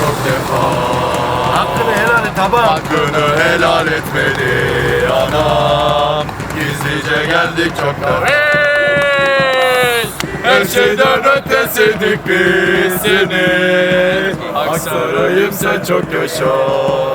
çok defa. Hakkını helal et baba. Hakkını helal etmeli anam. Gizlice geldik çoktan Her şeyden ötesiydik biz seni. Aksaray'ım sen çok yaşa.